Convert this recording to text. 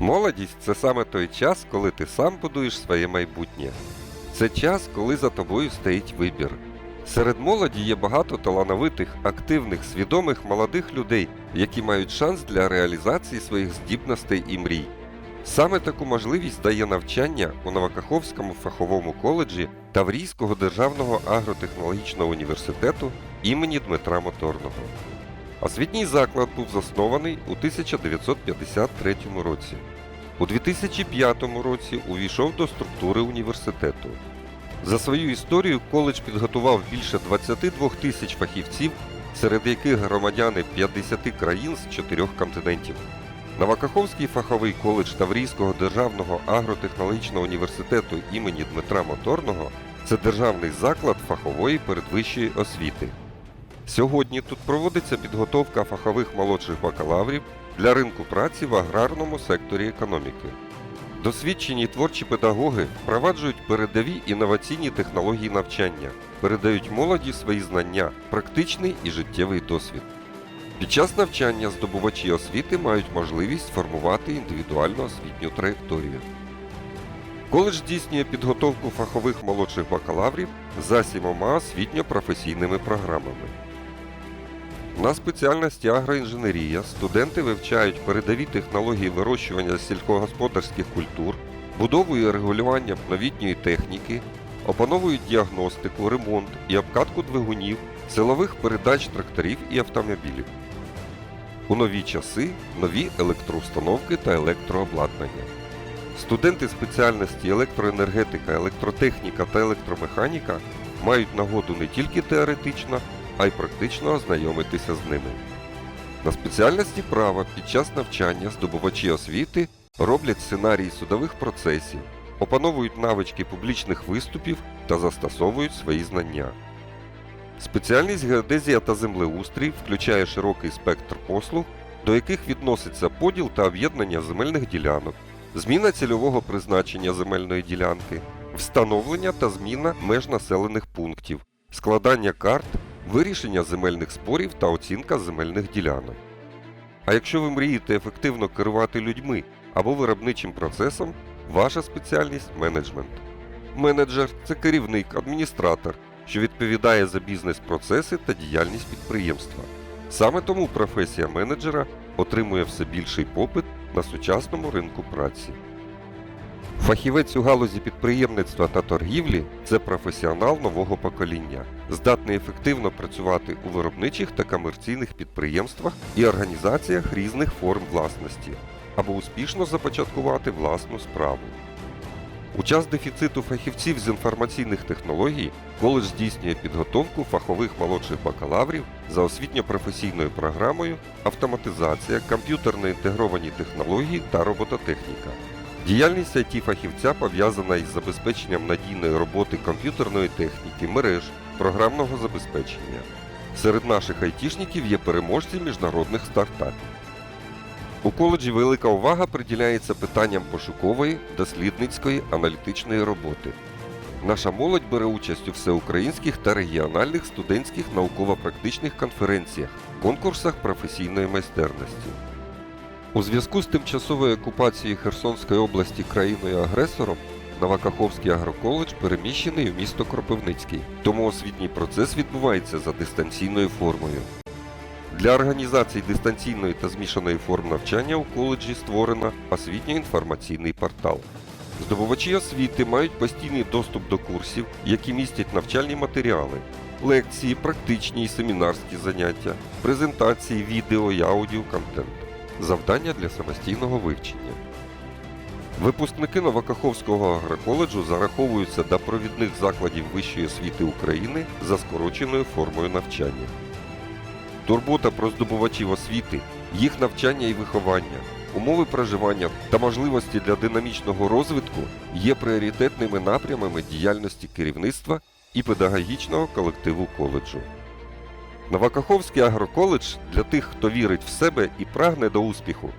Молодість це саме той час, коли ти сам будуєш своє майбутнє. Це час, коли за тобою стоїть вибір. Серед молоді є багато талановитих, активних, свідомих молодих людей, які мають шанс для реалізації своїх здібностей і мрій. Саме таку можливість дає навчання у Новокаховському фаховому коледжі Таврійського державного агротехнологічного університету імені Дмитра Моторного. Освітній заклад був заснований у 1953 році. У 2005 році увійшов до структури університету. За свою історію коледж підготував більше 22 тисяч фахівців, серед яких громадяни 50 країн з 4 континентів. Новокаховський фаховий коледж Таврійського державного агротехнологічного університету імені Дмитра Моторного це державний заклад фахової передвищої освіти. Сьогодні тут проводиться підготовка фахових молодших бакалаврів для ринку праці в аграрному секторі економіки. Досвідчені творчі педагоги впроваджують передові інноваційні технології навчання, передають молоді свої знання, практичний і життєвий досвід. Під час навчання здобувачі освіти мають можливість формувати індивідуальну освітню траєкторію. Коледж здійснює підготовку фахових молодших бакалаврів за сімома освітньо-професійними програмами. На спеціальності агроінженерія студенти вивчають передові технології вирощування сільськогосподарських культур, будову і регулювання новітньої техніки, опановують діагностику, ремонт і обкатку двигунів, силових передач тракторів і автомобілів. У нові часи нові електроустановки та електрообладнання. Студенти спеціальності електроенергетика, електротехніка та електромеханіка мають нагоду не тільки теоретично, а й практично ознайомитися з ними. На спеціальності права під час навчання здобувачі освіти роблять сценарії судових процесів, опановують навички публічних виступів та застосовують свої знання. Спеціальність геодезія та землеустрій включає широкий спектр послуг, до яких відноситься поділ та об'єднання земельних ділянок, зміна цільового призначення земельної ділянки, встановлення та зміна меж населених пунктів, складання карт, вирішення земельних спорів та оцінка земельних ділянок. А якщо ви мрієте ефективно керувати людьми або виробничим процесом, ваша спеціальність менеджмент. Менеджер це керівник, адміністратор, що відповідає за бізнес-процеси та діяльність підприємства. Саме тому професія менеджера отримує все більший попит на сучасному ринку праці. Фахівець у галузі підприємництва та торгівлі це професіонал нового покоління, здатний ефективно працювати у виробничих та комерційних підприємствах і організаціях різних форм власності, або успішно започаткувати власну справу. У час дефіциту фахівців з інформаційних технологій коледж здійснює підготовку фахових молодших бакалаврів за освітньо-професійною програмою автоматизація, комп'ютерно інтегровані технології та робототехніка. Діяльність it фахівця пов'язана із забезпеченням надійної роботи комп'ютерної техніки, мереж, програмного забезпечення. Серед наших айтішників є переможці міжнародних стартапів. У коледжі велика увага приділяється питанням пошукової, дослідницької, аналітичної роботи. Наша молодь бере участь у всеукраїнських та регіональних студентських науково-практичних конференціях, конкурсах професійної майстерності. У зв'язку з тимчасовою окупацією Херсонської області країною-агресором Новокаховський агроколедж переміщений у місто Кропивницький, тому освітній процес відбувається за дистанційною формою. Для організації дистанційної та змішаної форм навчання у коледжі створено освітньо-інформаційний портал. Здобувачі освіти мають постійний доступ до курсів, які містять навчальні матеріали, лекції, практичні і семінарські заняття, презентації, відео і аудіоконтент, завдання для самостійного вивчення. Випускники Новокаховського агроколеджу зараховуються до провідних закладів вищої освіти України за скороченою формою навчання. Турбота про здобувачів освіти, їх навчання і виховання, умови проживання та можливості для динамічного розвитку є пріоритетними напрямами діяльності керівництва і педагогічного колективу коледжу. Новокаховський агроколедж для тих, хто вірить в себе і прагне до успіху.